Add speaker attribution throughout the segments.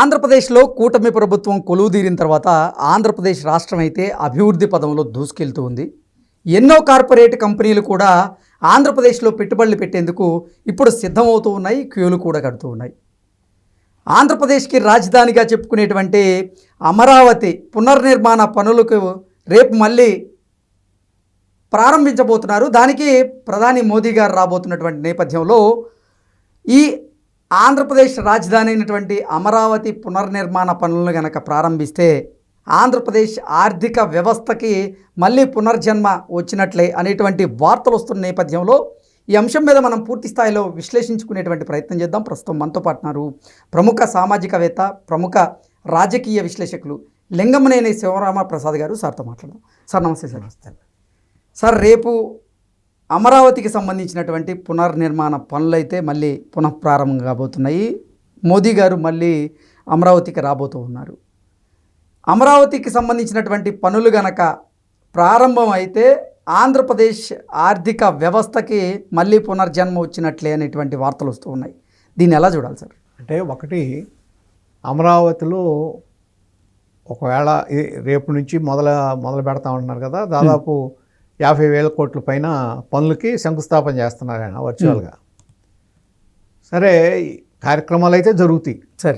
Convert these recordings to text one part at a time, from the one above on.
Speaker 1: ఆంధ్రప్రదేశ్లో కూటమి ప్రభుత్వం కొలువుదీరిన తర్వాత ఆంధ్రప్రదేశ్ రాష్ట్రం అయితే అభివృద్ధి పదంలో దూసుకెళ్తూ ఉంది. ఎన్నో కార్పొరేట్ కంపెనీలు కూడా ఆంధ్రప్రదేశ్లో పెట్టుబడులు పెట్టేందుకు ఇప్పుడు సిద్ధమవుతూ ఉన్నాయి క్యూలు కూడా కడుతూ ఉన్నాయి. ఆంధ్రప్రదేశ్కి రాజధానిగా చెప్పుకునేటువంటి అమరావతి పునర్నిర్మాణ పనులకు రేపు మళ్ళీ ప్రారంభించబోతున్నారు. దానికి ప్రధాని మోదీ గారు రాబోతున్నటువంటి నేపథ్యంలో ఈ ఆంధ్రప్రదేశ్ రాజధాని అయినటువంటి అమరావతి పునర్నిర్మాణ పనులను గనక ప్రారంభిస్తే ఆంధ్రప్రదేశ్ ఆర్థిక వ్యవస్థకి మళ్ళీ పునర్జన్మ వచ్చినట్లే అనేటువంటి వార్తలు వస్తున్న నేపథ్యంలో ఈ అంశం మీద మనం పూర్తి స్థాయిలో విశ్లేషించుకునేటువంటి ప్రయత్నం చేద్దాం. ప్రస్తుతం మనతో పాటున్నారు ప్రముఖ సామాజికవేత్త ప్రముఖ రాజకీయ విశ్లేషకులు లింగమనేని శివరామ ప్రసాద్ గారు. సార్తో మాట్లాడదాం. సార్ నమస్తే సార్. నమస్తే. సార్ రేపు అమరావతికి సంబంధించినటువంటి పునర్నిర్మాణ పనులు అయితే మళ్ళీ పునఃప్రారంభం కాబోతున్నాయి. మోదీ గారు మళ్ళీ అమరావతికి రాబోతూ ఉన్నారు. అమరావతికి సంబంధించినటువంటి పనులు గనక ప్రారంభం అయితే ఆంధ్రప్రదేశ్ ఆర్థిక వ్యవస్థకి మళ్ళీ పునర్జన్మ వచ్చినట్లే అనేటువంటి వార్తలు వస్తూ ఉన్నాయి. దీన్ని ఎలా చూడాలి సార్?
Speaker 2: అంటే ఒకటి అమరావతిలో ఒకవేళ రేపు నుంచి మొదల మొదలు పెడతా ఉంటున్నారు కదా దాదాపు యాభై వేల కోట్ల పైన పనులకి శంకుస్థాపన చేస్తున్నారు ఆయన వర్చువల్గా. సరే కార్యక్రమాలు అయితే జరుగుతాయి.
Speaker 1: సార్.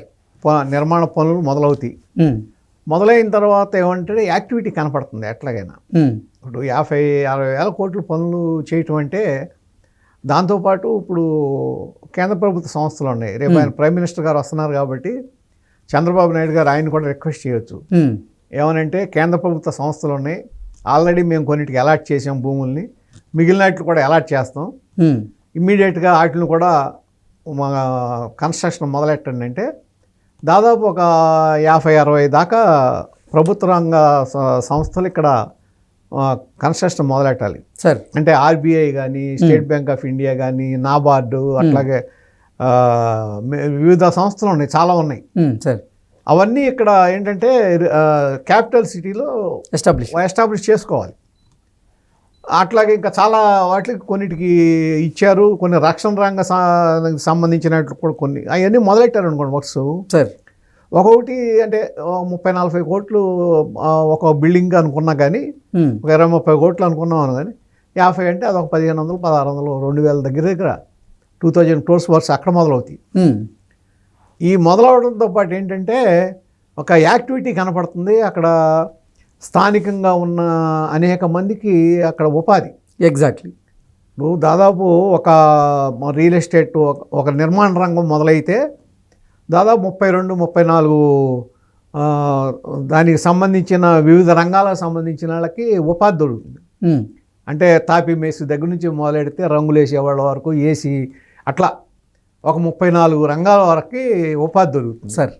Speaker 2: నిర్మాణ పనులు మొదలవుతాయి. మొదలైన తర్వాత ఏమంటే యాక్టివిటీ కనపడుతుంది ఎట్లాగైనా. ఇప్పుడు యాభై అరవై వేల కోట్ల పనులు చేయటం అంటే దాంతోపాటు ఇప్పుడు కేంద్ర ప్రభుత్వ సంస్థలు ఉన్నాయి. రేపు ఆయన ప్రైమ్ మినిస్టర్ గారు వస్తున్నారు కాబట్టి చంద్రబాబు నాయుడు గారు ఆయన కూడా రిక్వెస్ట్ చేయొచ్చు. ఏమనంటే కేంద్ర ప్రభుత్వ సంస్థలు ఉన్నాయి. ఆల్రెడీ మేము కొన్నిటికి అలాట్ చేసాం భూముల్ని. మిగిలినట్లు కూడా అలాట్ చేస్తాం. ఇమ్మీడియట్గా వాటిని కూడా మా కన్స్ట్రక్షన్ మొదలెట్టండి అంటే దాదాపు ఒక యాభై అరవై దాకా ప్రభుత్వ రంగ సంస్థలు ఇక్కడ కన్స్ట్రక్షన్ మొదలెట్టాలి.
Speaker 1: సార్.
Speaker 2: అంటే ఆర్బీఐ కానీ స్టేట్ బ్యాంక్ ఆఫ్ ఇండియా కానీ నాబార్డు అట్లాగే వివిధ సంస్థలు ఉన్నాయి చాలా ఉన్నాయి.
Speaker 1: సార్.
Speaker 2: అవన్నీ ఇక్కడ ఏంటంటే క్యాపిటల్ సిటీలో
Speaker 1: ఎస్టాబ్లిష్
Speaker 2: ఎస్టాబ్లిష్ చేసుకోవాలి. అట్లాగే ఇంకా చాలా వాటికి కొన్నిటికి ఇచ్చారు. కొన్ని రక్షణ రంగ సంబంధించినట్లు కూడా కొన్ని అవన్నీ మొదలెట్టారు అనుకోండి వర్క్స్.
Speaker 1: సార్.
Speaker 2: ఒక్కొక్కటి అంటే ముప్పై నలభై కోట్లు ఒక బిల్డింగ్ అనుకున్నా కానీ ఒక ఇరవై ముప్పై కోట్లు అనుకున్నాం అని కానీ యాభై అంటే అదొక పదిహేను వందలు పదహారు వందలు రెండు వేల దగ్గర దగ్గర టూ థౌజండ్ క్రోర్స్ వర్క్స్ అక్కడ మొదలవుతాయి. ఈ మొదలవడంతో పాటు ఏంటంటే ఒక యాక్టివిటీ కనపడుతుంది. అక్కడ స్థానికంగా ఉన్న అనేక మందికి అక్కడ ఉపాధి.
Speaker 1: ఎగ్జాక్ట్లీ
Speaker 2: ఇప్పుడు దాదాపు ఒక రియల్ ఎస్టేట్ ఒక- ఒక నిర్మాణ రంగం మొదలైతే దాదాపు ముప్పై రెండు ముప్పై నాలుగు దానికి సంబంధించిన వివిధ రంగాలకు సంబంధించిన వాళ్ళకి ఉపాధి దొరుకుతుంది.
Speaker 1: ఉమ్,
Speaker 2: అంటే తాపీ మేసి దగ్గర నుంచి మొదలెడితే రంగులు వేసేవాళ్ళ వరకు ఏసీ అట్లా ఒక ముప్పై నాలుగు రంగాల వరకు ఉపాధి దొరుకుతుంది.
Speaker 1: సార్.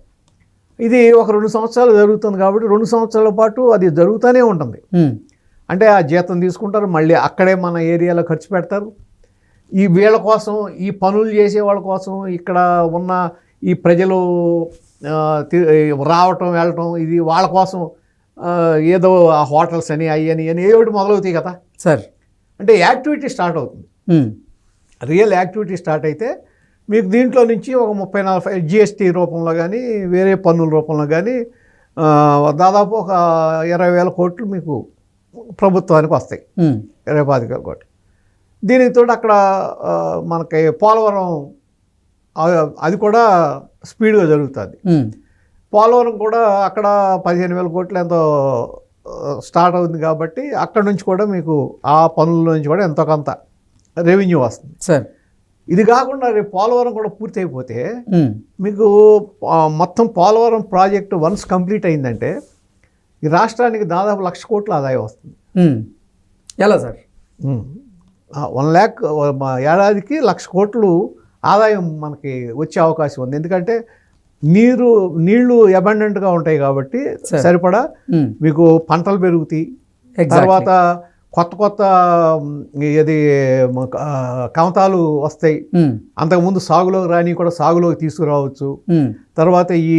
Speaker 2: ఇది ఒక రెండు సంవత్సరాలు జరుగుతుంది కాబట్టి రెండు సంవత్సరాల పాటు అది జరుగుతూనే ఉంటుంది. అంటే ఆ జీతం తీసుకుంటారు మళ్ళీ అక్కడే మన ఏరియాలో ఖర్చు పెడతారు. ఈ వీళ్ళ కోసం ఈ పనులు చేసే వాళ్ళ కోసం ఇక్కడ ఉన్న ఈ ప్రజలు రావటం వెళ్ళటం ఇది వాళ్ళ కోసం ఏదో ఆ హోటల్స్ అని అవి అని అని ఏమిటి మొదలవుతాయి కదా.
Speaker 1: సార్.
Speaker 2: అంటే యాక్టివిటీ స్టార్ట్ అవుతుంది. రియల్ యాక్టివిటీ స్టార్ట్ అయితే మీకు దీంట్లో నుంచి ఒక ముప్పై నలభై జిఎస్టీ రూపంలో కానీ వేరే పన్నుల రూపంలో కానీ దాదాపు ఒక ఇరవై వేల కోట్లు మీకు ప్రభుత్వానికి వస్తాయి. ఇరవై పాతిక వేల కోట్లు. దీనికి తోడు అక్కడ మనకి పోలవరం అది కూడా స్పీడ్గా జరుగుతుంది. పోలవరం కూడా అక్కడ పదిహేను వేల కోట్లు ఎంతో స్టార్ట్ అవుతుంది కాబట్టి అక్కడ నుంచి కూడా మీకు ఆ పనుల నుంచి కూడా ఎంతో కొంత రెవెన్యూ వస్తుంది.
Speaker 1: సార్
Speaker 2: ఇది కాకుండా రేపు పోలవరం కూడా పూర్తి అయిపోతే మీకు మొత్తం పోలవరం ప్రాజెక్టు వన్స్ కంప్లీట్ అయిందంటే ఈ రాష్ట్రానికి దాదాపు లక్ష కోట్ల ఆదాయం వస్తుంది.
Speaker 1: ఎలా సార్?
Speaker 2: వన్ ల్యాక్ ఏడాదికి లక్ష కోట్లు ఆదాయం మనకి వచ్చే అవకాశం ఉంది. ఎందుకంటే నీరు నీళ్ళు అబండెంట్గా ఉంటాయి కాబట్టి
Speaker 1: సరే.
Speaker 2: సరిపడా మీకు పంటలు పెరుగుతాయి. తర్వాత కొత్త కొత్త ఇది కమతాలు వస్తాయి. అంతకుముందు సాగులోకి రాని కూడా సాగులోకి తీసుకురావచ్చు. తర్వాత ఈ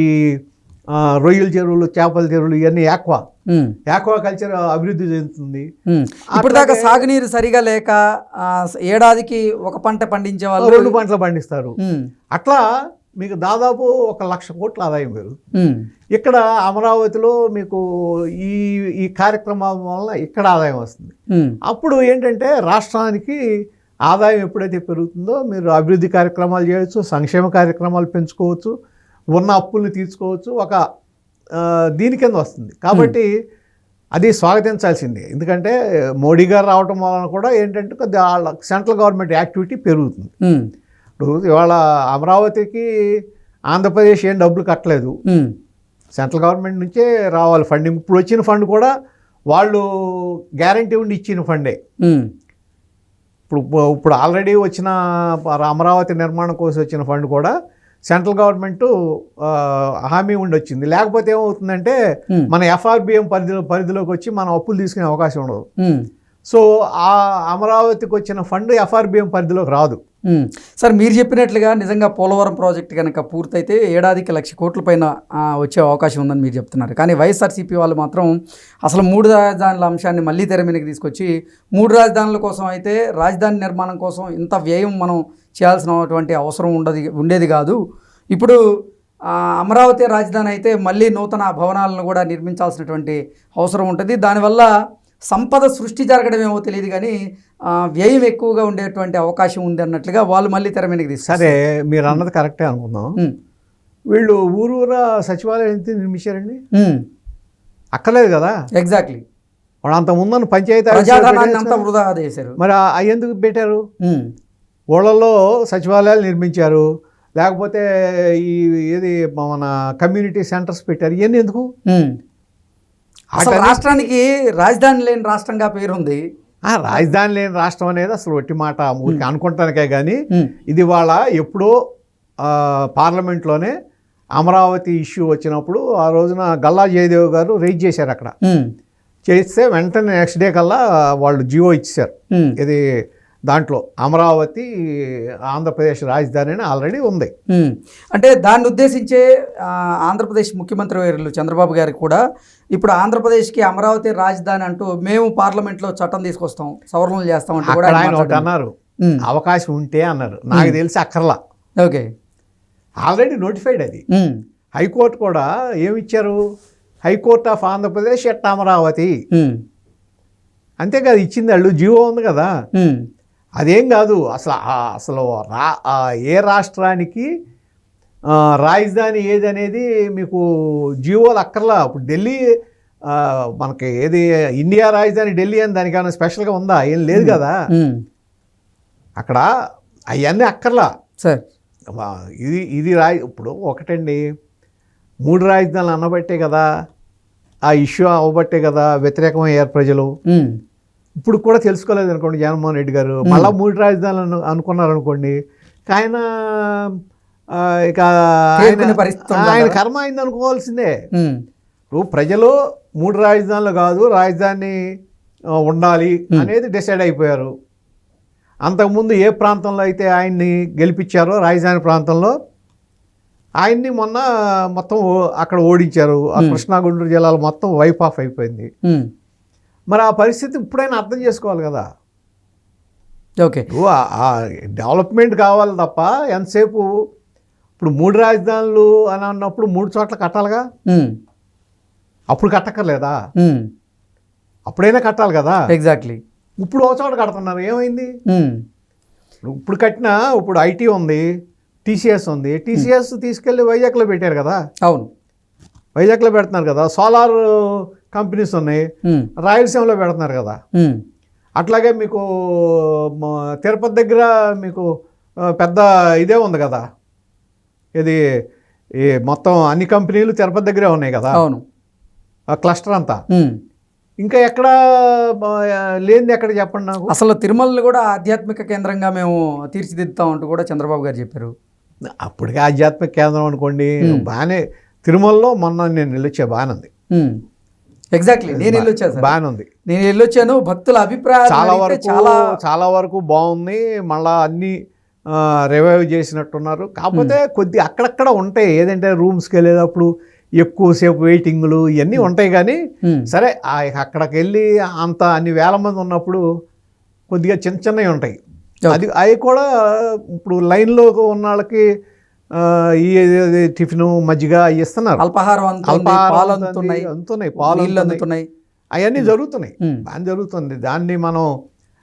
Speaker 2: రొయ్యల చెరువులు చేపల చెరువులు ఇవన్నీ యాక్వా. యాక్వా కల్చర్ అభివృద్ధి చెందుతుంది.
Speaker 1: ఇప్పుడు దాకా సాగునీరు సరిగా లేక ఏడాదికి ఒక పంట పండించే వాళ్ళు
Speaker 2: రెండు పంటలు పండిస్తారు. అట్లా మీకు దాదాపు ఒక లక్ష కోట్ల ఆదాయం పెరుగుతుంది. ఇక్కడ అమరావతిలో మీకు ఈ ఈ కార్యక్రమాల వల్ల ఇక్కడ ఆదాయం వస్తుంది. అప్పుడు ఏంటంటే రాష్ట్రానికి ఆదాయం ఎప్పుడైతే పెరుగుతుందో మీరు అభివృద్ధి కార్యక్రమాలు చేయొచ్చు సంక్షేమ కార్యక్రమాలు పెంచుకోవచ్చు ఉన్న అప్పుల్ని తీర్చుకోవచ్చు ఒక దీని కింద వస్తుంది. కాబట్టి అది స్వాగతించాల్సిందే. ఎందుకంటే మోడీ గారు రావటం వలన కూడా ఏంటంటే కొద్దిగా సెంట్రల్ గవర్నమెంట్ యాక్టివిటీ పెరుగుతుంది. ఇప్పుడు ఇవాళ అమరావతికి ఆంధ్రప్రదేశ్ ఏం డబ్బులు కట్టలేదు. సెంట్రల్ గవర్నమెంట్ నుంచే రావాలి ఫండింగ్ ఇప్పుడు వచ్చిన ఫండ్ కూడా వాళ్ళు గ్యారంటీ ఉండి ఇచ్చిన ఫండే. ఇప్పుడు ఇప్పుడు ఆల్రెడీ వచ్చిన అమరావతి నిర్మాణం కోసం వచ్చిన ఫండ్ కూడా సెంట్రల్ గవర్నమెంట్ హామీ ఉండి వచ్చింది. లేకపోతే ఏమవుతుందంటే. మన ఎఫ్ఆర్బిఎం పరిధిలో పరిధిలోకి వచ్చి మనం అప్పులు తీసుకునే అవకాశం ఉండదు. సో ఆ అమరావతికి వచ్చిన ఫండ్ ఎఫ్ఆర్బిఎం పరిధిలోకి రాదు.
Speaker 1: సార్ మీరు చెప్పినట్లుగా నిజంగా పోలవరం ప్రాజెక్ట్ కనుక పూర్తయితే ఏడాదికి లక్ష కోట్ల పైన వచ్చే అవకాశం ఉందని మీరు చెప్తున్నారు. కానీ వైఎస్ఆర్సీపీ వాళ్ళు మాత్రం అసలు మూడు రాజధానుల అంశాన్ని మళ్ళీ తెర మీదకి తీసుకొచ్చి మూడు రాజధానుల కోసం అయితే రాజధాని నిర్మాణం కోసం ఇంత వ్యయం మనం చేయాల్సినటువంటి అవసరం ఉండదు ఉండేది కాదు. ఇప్పుడు అమరావతి రాజధాని అయితే మళ్ళీ నూతన భవనాలను కూడా నిర్మించాల్సినటువంటి అవసరం ఉంటుంది. దానివల్ల సంపద సృష్టి జరగడం ఏమో తెలియదు కానీ వ్యయం ఎక్కువగా ఉండేటువంటి అవకాశం ఉంది అన్నట్లుగా వాళ్ళు మళ్ళీ తెర మీదకి
Speaker 2: సరే మీరు అన్నది కరెక్టే అనుకుందాం. వీళ్ళు ఊరూరా సచివాలయం ఎంత నిర్మించారండి? అక్కర్లేదు కదా?
Speaker 1: ఎగ్జాక్ట్లీ
Speaker 2: వాడు అంత ముందని పంచాయతీ మరి ఎందుకు పెట్టారు? ఊళ్ళల్లో సచివాలయాలు నిర్మించారు. లేకపోతే ఈ ఏది మన కమ్యూనిటీ సెంటర్స్ పెట్టారు. ఇవన్నీ ఎందుకు.
Speaker 1: అసలు రాష్ట్రానికి రాజధాని లేని రాష్ట్రంగా పేరుంది.
Speaker 2: ఆ రాజధాని లేని రాష్ట్రం అనేది అసలు ఒట్టి మాట ఊరికి అనుకుంటానికే కానీ ఇది వాళ్ళ ఎప్పుడో పార్లమెంట్లోనే అమరావతి ఇష్యూ వచ్చినప్పుడు ఆ రోజున గల్లా జయదేవ్ గారు రైజ్ చేశారు అక్కడ. చేస్తే వెంటనే నెక్స్ట్ డే కల్లా వాళ్ళు జియో ఇచ్చారు ఇది దాంట్లో అమరావతి ఆంధ్రప్రదేశ్ రాజధాని అని ఆల్రెడీ ఉంది.
Speaker 1: అంటే దాన్ని ఉద్దేశించే ఆంధ్రప్రదేశ్ ముఖ్యమంత్రి వర్యులు చంద్రబాబు గారికి కూడా ఇప్పుడు ఆంధ్రప్రదేశ్కి అమరావతి రాజధాని అంటూ మేము పార్లమెంట్లో చట్టం తీసుకొస్తాం సవరణలు చేస్తాం అంటూ కూడా ఆయన
Speaker 2: ఒకటి. అన్నారు. అవకాశం ఉంటే అన్నారు. నాకు తెలిసి అక్కర్లా.
Speaker 1: ఓకే.
Speaker 2: ఆల్రెడీ నోటిఫైడ్ అది. హైకోర్టు కూడా ఏమిచ్చారు? High court of Andhra Pradesh at Amaravati? అంతేకాదు ఇచ్చింది వాళ్ళు జీవో ఉంది కదా. అదేం కాదు అసలు అసలు రా ఏ రాష్ట్రానికి రాజధాని ఏది అనేది మీకు జీవోలు అక్కర్లా. ఇప్పుడు ఢిల్లీ మనకి ఏది ఇండియా రాజధాని ఢిల్లీ అని దానికి ఏమైనా స్పెషల్గా ఉందా? ఏం లేదు కదా. అక్కడ అవన్నీ అక్కర్లా.
Speaker 1: సార్.
Speaker 2: ఇది ఇది రా ఇప్పుడు ఒకటండి. మూడు రాజధానులు అన్నబట్టే కదా ఆ ఇష్యూ అవ్వబట్టే కదా వ్యతిరేకమయ్యారు ప్రజలు. ఇప్పుడు కూడా తెలుసుకోలేదు అనుకోండి జగన్మోహన్ రెడ్డి గారు. మళ్ళీ మూడు రాజధానులు అను- అనుకున్నారు అనుకోండి ఆయన ఇక ఆయన-? కర్మ అయింది అనుకోవాల్సిందే. ఇప్పుడు ప్రజలు మూడు రాజధానులు కాదు రాజధాని ఉండాలి అనేది డిసైడ్ అయిపోయారు. అంతకుముందు ఏ ప్రాంతంలో అయితే ఆయన్ని గెలిపించారో రాజధాని ప్రాంతంలో ఆయన్ని మొన్న మొత్తం అక్కడ ఓడించారు. ఆ కృష్ణా గుంటూరు జిల్లాలో మొత్తం వైప్ ఆఫ్ అయిపోయింది. మరి ఆ పరిస్థితి ఇప్పుడైనా అర్థం చేసుకోవాలి కదా.
Speaker 1: ఓకే.
Speaker 2: ఆ- డెవలప్మెంట్ కావాలి తప్ప ఎంతసేపు ఇప్పుడు మూడు రాజధానులు అని అన్నప్పుడు మూడు చోట్ల కట్టాలిగా? అప్పుడు కట్టక్కర్లేదా? అప్పుడైనా కట్టాలి కదా.
Speaker 1: ఎగ్జాక్ట్లీ
Speaker 2: ఇప్పుడు ఒక చోట కడుతున్నారు ఏమైంది? ఇప్పుడు కట్టిన ఇప్పుడు ఐటీ ఉంది టీసీఎస్ ఉంది. టీసీఎస్ తీసుకెళ్ళి వైజాగ్లో పెట్టారు కదా.
Speaker 1: అవును.
Speaker 2: వైజాగ్లో పెడుతున్నారు కదా. సోలార్ కంపెనీస్ ఉన్నాయి. రాయలసీమలో పెడుతున్నారు కదా. అట్లాగే మీకు తిరుపతి దగ్గర మీకు పెద్ద ఇదే ఉంది కదా. ఇది ఈ మొత్తం అన్ని కంపెనీలు తిరుపతి దగ్గరే ఉన్నాయి కదా.
Speaker 1: అవును.
Speaker 2: క్లస్టర్ అంతా. ఇంకా ఎక్కడ ఆ, లేనిది ఎక్కడ చెప్పండి నాకు?
Speaker 1: అసలు తిరుమలని కూడా ఆధ్యాత్మిక కేంద్రంగా మేము తీర్చిదిద్దుతాం అంటూ కూడా చంద్రబాబు గారు చెప్పారు.
Speaker 2: అప్పటికే ఆధ్యాత్మిక కేంద్రం అనుకోండి. బాగానే తిరుమలలో మొన్న నేను వెళ్ళొచ్చా బాగానే ఉంది.
Speaker 1: ఎగ్జాక్ట్లీ నేను వెళ్ళొచ్చాను
Speaker 2: బాగానే ఉంది.
Speaker 1: నేను వెళ్ళొచ్చాను. భక్తుల అభిప్రాయాలు
Speaker 2: చాలా వరకు
Speaker 1: చాలా
Speaker 2: చాలా వరకు బాగుంది. మళ్ళా అన్ని రివైవ్ చేసినట్టున్నారు. కాకపోతే కొద్ది అక్కడక్కడ ఉంటాయి. ఏదంటే రూమ్స్కి వెళ్ళేటప్పుడు ఎక్కువసేపు వెయిటింగ్లు ఇవన్నీ ఉంటాయి కానీ
Speaker 1: ఉమ్,
Speaker 2: సరే అక్కడికి వెళ్ళి అంత అన్ని వేల మంది ఉన్నప్పుడు కొద్దిగా చిన్న చిన్నవి ఉంటాయి. అది అవి కూడా ఇప్పుడు లైన్లో ఉన్న వాళ్ళకి ఈ టిఫిన్ మజ్జిగ ఇస్తున్నారు.
Speaker 1: అల్పాహారం పాలు అందుతున్నాయి
Speaker 2: అందుతున్నాయి పాలు అందుతున్నాయి అవన్నీ జరుగుతున్నాయి. బాగా జరుగుతుంది. దాన్ని మనం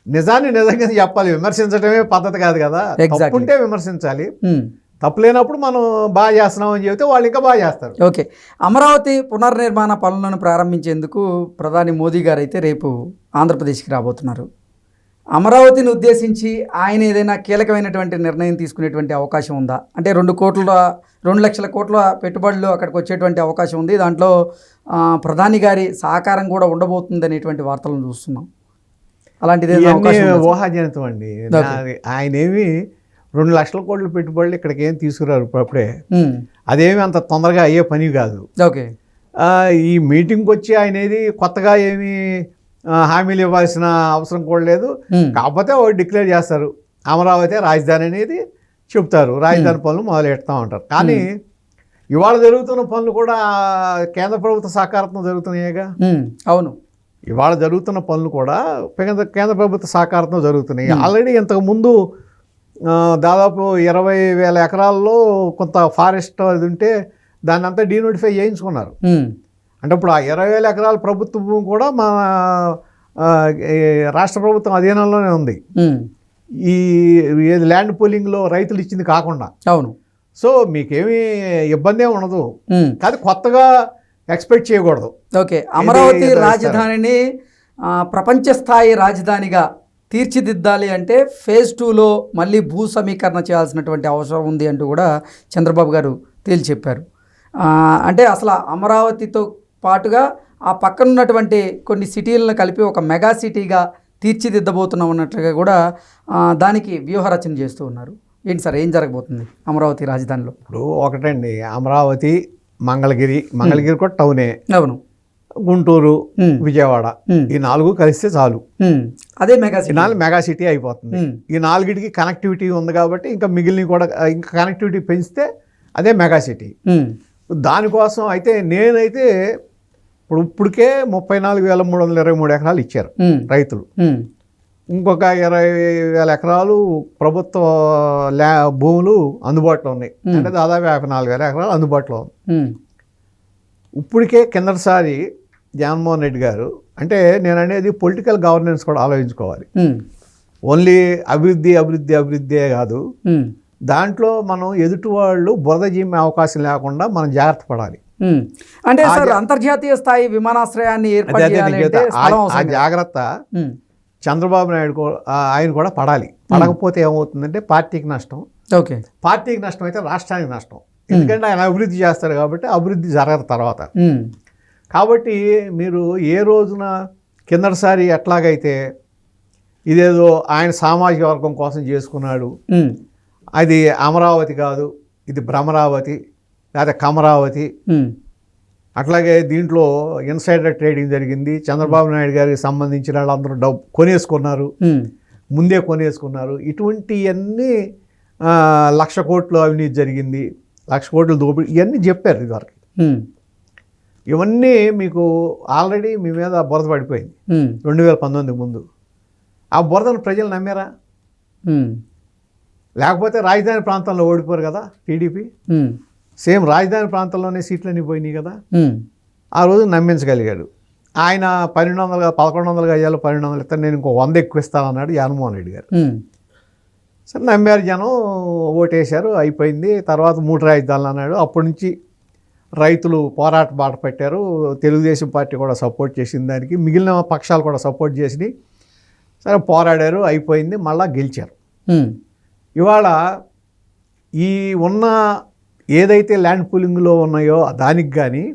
Speaker 2: నిజాన్ని నిజంగా చెప్పాలి. విమర్శించడమే పద్ధతి కాదు కదా. తప్పుంటే విమర్శించాలి.
Speaker 1: ఉమ్.
Speaker 2: తప్పు లేనప్పుడు మనం బాగా చేస్తున్నాం అని చెబితే వాళ్ళు ఇంకా బాగా చేస్తారు.
Speaker 1: ఓకే. అమరావతి పునర్నిర్మాణ పనులను ప్రారంభించేందుకు ప్రధాని మోదీ గారు అయితే రేపు ఆంధ్రప్రదేశ్కి రాబోతున్నారు. అమరావతిని ఉద్దేశించి ఆయన ఏదైనా కీలకమైనటువంటి నిర్ణయం తీసుకునేటువంటి అవకాశం ఉందా? అంటే రెండు కోట్ల రెండు లక్షల కోట్ల పెట్టుబడులు అక్కడికి వచ్చేటువంటి అవకాశం ఉంది. దాంట్లో ప్రధాని గారి సహకారం కూడా ఉండబోతుంది అనేటువంటి వార్తలను చూస్తున్నాం. అలాంటిది?
Speaker 2: ఊహాజనితం అండి. ఆయన ఏమి రెండు లక్షల కోట్ల పెట్టుబడులు ఇక్కడికి ఏం తీసుకురారు
Speaker 1: ఉమ్.
Speaker 2: అదేమి అంత తొందరగా అయ్యే పని కాదు.
Speaker 1: ఓకే.
Speaker 2: ఈ మీటింగ్కి వచ్చి ఆయన ఏది కొత్తగా ఏమి హామీలు ఇవ్వాల్సిన అవసరం కూడా లేదు. కాకపోతే ఒకటి డిక్లేర్ చేస్తారు. అమరావతి రాజధాని అనేది చెప్తారు. రాజధాని పనులు మొదలు పెడతా ఉంటారు. కానీ ఇవాళ జరుగుతున్న పనులు కూడా కేంద్ర ప్రభుత్వ సహకారంతో జరుగుతున్నాయిగా.
Speaker 1: అవును.
Speaker 2: ఇవాళ జరుగుతున్న పనులు కూడా కేంద్ర ప్రభుత్వ సహకారంతో జరుగుతున్నాయి. ఆల్రెడీ ఇంతకు ముందు దాదాపు ఇరవై వేల ఎకరాల్లో కొంత ఫారెస్ట్ అది ఉంటే దాన్ని అంతా డీనోటిఫై చేయించుకున్నారు. అంటే ఇప్పుడు ఆ ఇరవై వేల ఎకరాల ప్రభుత్వ భూమి కూడా ఈ రాష్ట్ర ప్రభుత్వం అధీనంలోనే ఉంది. ఈ ఏది ల్యాండ్ పూలింగ్లో రైతులు ఇచ్చింది కాకుండా.
Speaker 1: అవును.
Speaker 2: సో మీకేమీ ఇబ్బంది ఉండదు. కానీ కొత్తగా ఎక్స్పెక్ట్ చేయకూడదు.
Speaker 1: ఓకే. అమరావతి రాజధానిని ప్రపంచ స్థాయి రాజధానిగా తీర్చిదిద్దాలి అంటే ఫేజ్ టూలో మళ్ళీ భూ సమీకరణ చేయాల్సినటువంటి అవసరం ఉంది అంటూ కూడా చంద్రబాబు గారు తేల్చి చెప్పారు. అంటే అసలు అమరావతితో పాటుగా ఆ పక్కన ఉన్నటువంటి కొన్ని సిటీలను కలిపి ఒక మెగా సిటీగా తీర్చిదిద్దబోతున్నాం అన్నట్లుగా కూడా దానికి వ్యూహరచన చేస్తూ ఉన్నారు ఏంటి సార్ ఏం జరగబోతుంది అమరావతి రాజధానిలో
Speaker 2: ఇప్పుడు ఒకటండి అమరావతి మంగళగిరి మంగళగిరి కూడా టౌనే
Speaker 1: అవును
Speaker 2: గుంటూరు. విజయవాడ. ఈ నాలుగు కలిస్తే చాలు.
Speaker 1: అదే మెగా సిటీ
Speaker 2: నాలుగు మెగా సిటీ అయిపోతుంది. ఈ నాలుగిటికి కనెక్టివిటీ ఉంది కాబట్టి ఇంకా మిగిలిన కూడా ఇంకా కనెక్టివిటీ పెంచితే అదే మెగా సిటీ. దానికోసం అయితే నేనైతే ఇప్పుడు ఇప్పటికే ముప్పై నాలుగు వేల మూడు వందల ఇరవై మూడు ఎకరాలు ఇచ్చారు. రైతులు. ఇంకొక ఇరవై వేల ఎకరాలు ప్రభుత్వ ల్యా భూములు అందుబాటులో ఉన్నాయి అంటే దాదాపు యాభై నాలుగు వేల ఎకరాలు అందుబాటులో ఉంది. ఇప్పటికే కిందటిసారి జగన్మోహన్ రెడ్డి గారు అంటే నేను అనేది పొలిటికల్ గవర్నెన్స్ కూడా ఆలోచించుకోవాలి. ఓన్లీ అభివృద్ధి అభివృద్ధి అభివృద్ధే కాదు. దాంట్లో మనం ఎదుటి వాళ్ళు బురద జీమే అవకాశం లేకుండా మనం జాగ్రత్త పడాలి.
Speaker 1: అంటే సార్ అంతర్జాతీయ స్థాయి విమానాశ్రయాన్ని ఏర్పాటు.
Speaker 2: జాగ్రత్త. చంద్రబాబు నాయుడు ఆయన కూడా పడాలి పడకపోతే ఏమవుతుందంటే పార్టీకి నష్టం
Speaker 1: ఓకే
Speaker 2: పార్టీకి నష్టం అయితే రాష్ట్రానికి నష్టం ఎందుకంటే ఆయన అభివృద్ధి చేస్తారు కాబట్టి అభివృద్ధి జరగదు తర్వాత. కాబట్టి మీరు ఏ రోజున కిందటిసారి ఎట్లాగైతే ఇదేదో ఆయన సామాజిక వర్గం కోసం చేసుకున్నాడు. అది అమరావతి కాదు ఇది భ్రమరావతి లేదా కమరావతి. అట్లాగే దీంట్లో ఇన్సైడర్ ట్రేడింగ్ జరిగింది చంద్రబాబు నాయుడు గారికి సంబంధించిన వాళ్ళందరూ డబ్బు కొనేసుకున్నారు. ముందే కొనేసుకున్నారు ఇటువంటివన్నీ లక్ష కోట్లు అవినీతి జరిగింది లక్ష కోట్లు దోపిడీ ఇవన్నీ చెప్పారు ఇదివరకు. ఇవన్నీ మీకు ఆల్రెడీ మీ మీద బురద పడిపోయింది. రెండు వేల పంతొమ్మిది ముందు ఆ బురదను ప్రజలు నమ్మారా. లేకపోతే రాజధాని ప్రాంతంలో ఓడిపోరు కదా టీడీపీ. సేమ్ రాజధాని ప్రాంతంలోనే సీట్లన్నీ పోయినాయి కదా. ఆ రోజు నమ్మించగలిగాడు. ఆయన పన్నెండు వందలుగా పదకొండు వందలుగా అయ్యాలో పన్నెండు వందలు ఇస్తాను నేను ఇంకో వంద ఎక్కువ ఇస్తానన్నాడు జగన్మోహన్ రెడ్డి గారు. సరే నమ్మారు జనం ఓటేశారు అయిపోయింది. తర్వాత మూడు రాజధానులు అన్నాడు. అప్పటి నుంచి రైతులు పోరాట బాట పెట్టారు. తెలుగుదేశం పార్టీ కూడా సపోర్ట్ చేసింది దానికి. మిగిలిన పక్షాలు కూడా సపోర్ట్ చేసినాయి. సరే పోరాడారు అయిపోయింది. మళ్ళా గెలిచారు. ఇవాళ ఈ ఉన్న ఏదైతే ల్యాండ్ పూలింగ్లో ఉన్నాయో దానికి కానీ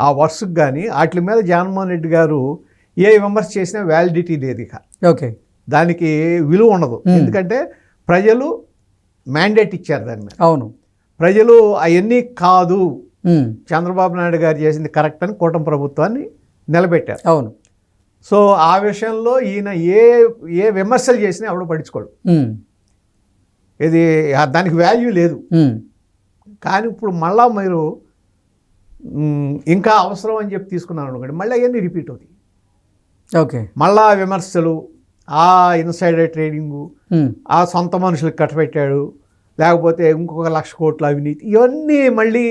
Speaker 2: ఆ వర్క్స్కి కానీ వాటి మీద జగన్మోహన్ రెడ్డి గారు ఏ విమర్శ చేసినా వ్యాలిడిటీ లేదు ఇక.
Speaker 1: ఓకే.
Speaker 2: దానికి విలువ ఉండదు. ఎందుకంటే ప్రజలు మ్యాండేట్ ఇచ్చారు దాని మీద.
Speaker 1: అవును.
Speaker 2: ప్రజలు అవన్నీ కాదు. చంద్రబాబు నాయుడు గారు చేసింది కరెక్ట్ అని కూటమి ప్రభుత్వాన్ని నిలబెట్టారు.
Speaker 1: అవును.
Speaker 2: సో ఆ విషయంలో ఈయన ఏ ఏ విమర్శలు చేసినా ఎవడో పట్టించుకోడు.
Speaker 1: ఉమ్.
Speaker 2: ఇది దానికి వాల్యూ లేదు. కానీ ఇప్పుడు మళ్ళా మీరు ఇంకా అవసరం అని చెప్పి తీసుకున్నాను అనుకోండి మళ్ళీ అవన్నీ రిపీట్ అవుతాయి.
Speaker 1: ఓకే.
Speaker 2: మళ్ళా విమర్శలు ఆ ఇన్సైడర్ ట్రేడింగు. ఆ సొంత మనుషులకు కట్టబెట్టాడు లేకపోతే ఇంకొక లక్ష కోట్ల అవినీతి ఇవన్నీ మళ్ళీ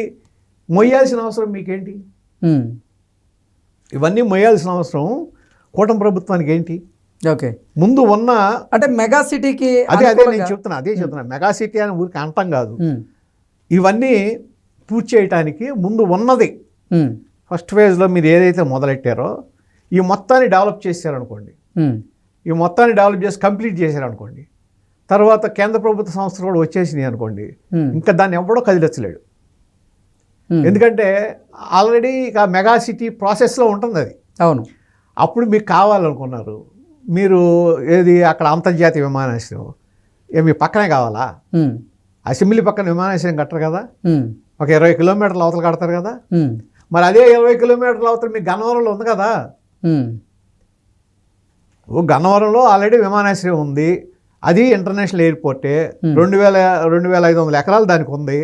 Speaker 2: మొయ్యాల్సిన అవసరం మీకేంటి. ఇవన్నీ మొయ్యాల్సిన అవసరం కూటమి ప్రభుత్వానికి ఏంటి?
Speaker 1: ఓకే.
Speaker 2: ముందు ఉన్న
Speaker 1: అంటే మెగా సిటీకి
Speaker 2: అదే అదే నేను చెప్తున్నా అదే చెప్తున్నా. మెగా సిటీ అని ఊరికి అంటాం కాదు. ఇవన్నీ పూర్తి చేయడానికి ముందు ఉన్నది. ఫస్ట్ ఫేజ్లో మీరు ఏదైతే మొదలెట్టారో ఈ మొత్తాన్ని డెవలప్ చేశారనుకోండి. ఈ మొత్తాన్ని డెవలప్ చేసి కంప్లీట్ చేశారనుకోండి తర్వాత కేంద్ర ప్రభుత్వ సంస్థలు కూడా వచ్చేసినాయి అనుకోండి. ఇంకా దాన్ని ఎవడో కదిలించలేడు. ఎందుకంటే ఆల్రెడీ ఇక మెగా సిటీ ప్రాసెస్లో ఉంటుంది అది
Speaker 1: అవును
Speaker 2: అప్పుడు మీకు కావాలనుకున్నారు మీరు ఏది అక్కడ అంతర్జాతీయ విమానాశ్రయం ఏమి పక్కనే కావాలా. అసెంబ్లీ పక్కన విమానాశ్రయం కట్టరు కదా. ఒక ఇరవై కిలోమీటర్ల అవతల కడతారు కదా. మరి అదే ఇరవై కిలోమీటర్ల అవతల మీకు గన్నవరంలో ఉంది కదా? గన్నవరంలో ఆల్రెడీ విమానాశ్రయం ఉంది. అది ఇంటర్నేషనల్ ఎయిర్పోర్టే. రెండు వేల రెండు వేల ఐదు వందల ఎకరాలు దానికి ఉంది.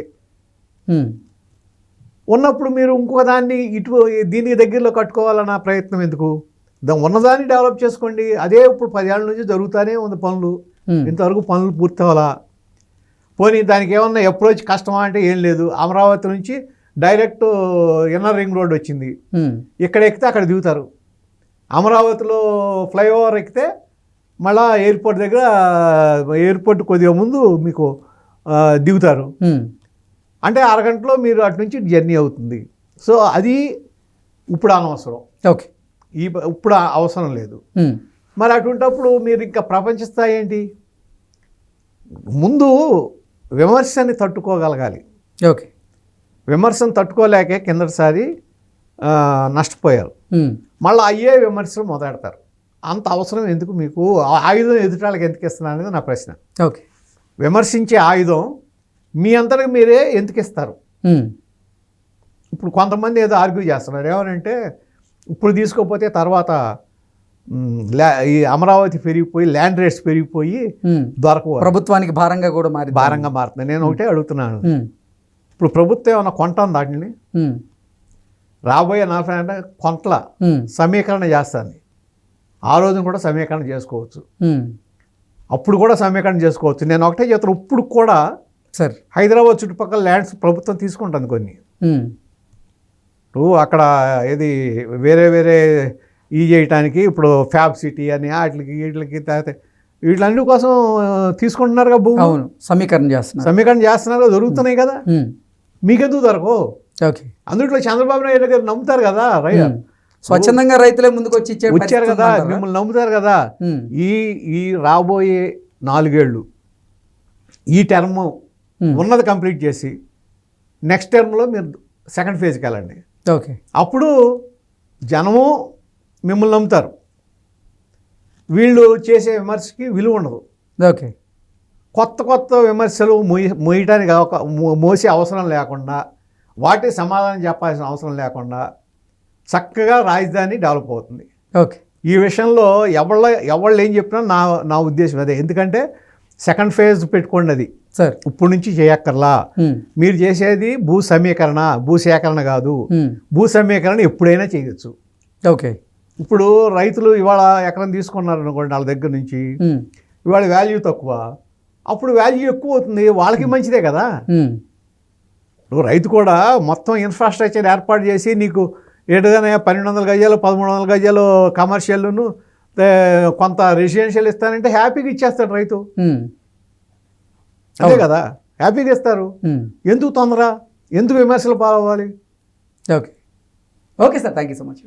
Speaker 2: ఉన్నప్పుడు మీరు ఇంకో దాన్ని ఇటు దీనికి దగ్గరలో కట్టుకోవాలన్న ప్రయత్నం ఎందుకు? ఉన్నదాన్ని డెవలప్ చేసుకోండి. అదే ఇప్పుడు పదేళ్ళ నుంచి జరుగుతూనే ఉంది పనులు. ఇంతవరకు పనులు పూర్తి అవ్వాలా పోనీ దానికి ఏమన్నా అప్రోచ్ కష్టమా అంటే ఏం లేదు. అమరావతి నుంచి డైరెక్ట్ ఇన్నర్ రింగ్ రోడ్ వచ్చింది. ఇక్కడ ఎక్కితే అక్కడ దిగుతారు. అమరావతిలో ఫ్లైఓవర్ ఎక్కితే మళ్ళా ఎయిర్పోర్ట్ దగ్గర ఎయిర్పోర్ట్ కొద్దిగా ముందు మీకు దిగుతారు. అంటే అరగంటలో మీరు అటు నుంచి జర్నీ అవుతుంది. సో అది ఇప్పుడు అనవసరం.
Speaker 1: ఓకే.
Speaker 2: ఈ ఇప్పుడు అవసరం లేదు. మరి అటువంటప్పుడు మీరు ఇంకా ప్రపంచ స్థాయి ఏంటి? ముందు విమర్శని తట్టుకోగలగాలి.
Speaker 1: ఓకే.
Speaker 2: విమర్శను తట్టుకోలేకే కిందటిసారి నష్టపోయారు. మళ్ళీ అయ్యే విమర్శలు మొదలెడతారు. అంత అవసరం ఎందుకు మీకు? ఆ ఆయుధం ఎదుటాళ్ళకి ఎందుకు ఇస్తున్నారు అనేది నా ప్రశ్న.
Speaker 1: ఓకే.
Speaker 2: విమర్శించే ఆయుధం మీ అంతటికి మీరే ఎందుకు ఇస్తారు. ఇప్పుడు కొంతమంది ఏదో ఆర్గ్యూ చేస్తున్నారు. ఏమనంటే ఇప్పుడు తీసుకోకపోతే తర్వాత ఈ అమరావతి పెరిగిపోయి ల్యాండ్ రేట్స్ పెరిగిపోయి. దొరకవు
Speaker 1: ప్రభుత్వానికి భారంగా కూడా మారి
Speaker 2: భారంగా మారుతుంది నేను ఒకటే అడుగుతున్నాను. ఇప్పుడు ప్రభుత్వం ఏమైనా కొంటాను దాటిని. రాబోయే నలభై అంటే కొంటల
Speaker 1: ఉమ్.
Speaker 2: సమీకరణ చేస్తుంది ఆ రోజున కూడా సమీకరణ చేసుకోవచ్చు. అప్పుడు కూడా సమీకరణ చేసుకోవచ్చు నేను ఒకటే చెప్తాను ఇప్పుడు కూడా
Speaker 1: సార్
Speaker 2: హైదరాబాద్ చుట్టుపక్కల ల్యాండ్స్ ప్రభుత్వం తీసుకుంటుంది కొన్ని. నువ్వు అక్కడ ఏది వేరే వేరే ఈ చేయటానికి ఇప్పుడు ఫ్యాబ్ సిటీ అని వాటికి వీటికి తర్వాత వీటిలన్నిటి కోసం తీసుకుంటున్నారు కదా భూమి
Speaker 1: అవును సమీకరణ చేస్తున్నారు
Speaker 2: సమీకరణ చేస్తున్నారు దొరుకుతున్నాయి కదా. మీకెందుకు దొరకవు
Speaker 1: ఓకే
Speaker 2: అందుట్లో చంద్రబాబు నాయుడు గారు నమ్ముతారు కదా.
Speaker 1: స్వచ్ఛందంగా రైతులే ముందుకు వచ్చి
Speaker 2: వచ్చారు కదా? మిమ్మల్ని నమ్ముతారు కదా. ఈ ఈ రాబోయే నాలుగేళ్ళు ఈ టర్మ్. ఉన్నది కంప్లీట్ చేసి నెక్స్ట్ టర్మ్లో మీరు సెకండ్ ఫేజ్కి వెళ్ళండి
Speaker 1: ఓకే
Speaker 2: అప్పుడు జనము మిమ్మల్ని నమ్ముతారు. వీళ్ళు చేసే విమర్శకి విలువ ఉండదు.
Speaker 1: ఓకే.
Speaker 2: కొత్త కొత్త విమర్శలు మొయ్య మొయ్యడానికి అవక- మో- మోసే అవసరం లేకుండా వాటి సమాధానం చెప్పాల్సిన అవసరం లేకుండా చక్కగా రాజధాని డెవలప్ అవుతుంది.
Speaker 1: ఓకే.
Speaker 2: ఈ విషయంలో ఎవళ్ళ ఎవళ్ళు ఏం చెప్పినా నా నా ఉద్దేశం అదే. ఎందుకంటే సెకండ్ ఫేజ్ పెట్టుకోండి అది.
Speaker 1: సార్.
Speaker 2: ఇప్పుడు నుంచి చేయక్కర్లా. మీరు చేసేది భూ సమీకరణ భూ సేకరణ కాదు. భూ సమీకరణ ఎప్పుడైనా చేయొచ్చు.
Speaker 1: ఓకే.
Speaker 2: ఇప్పుడు రైతులు ఇవాళ ఎకరం తీసుకున్నారు అనుకోండి వాళ్ళ దగ్గర నుంచి. ఇవాళ వాల్యూ తక్కువ. అప్పుడు వాల్యూ ఎక్కువ అవుతుంది. వాళ్ళకి మంచిదే కదా. నువ్వు రైతు కూడా మొత్తం ఇన్ఫ్రాస్ట్రక్చర్ ఏర్పాటు చేసి నీకు ఏడుగానే పన్నెండు వందల గజాలు పదమూడు వందల గజాలు కమర్షియల్ను కొంత రెసిడెన్షియల్ ఇస్తానంటే హ్యాపీగా ఇచ్చేస్తాడు రైతు. అదే కదా. హ్యాపీగా ఇస్తారు. ఎందుకు తొందర? ఎందుకు విమర్శలు పాలవ్వాలి?
Speaker 1: Okay. Okay sir. Thank you so much.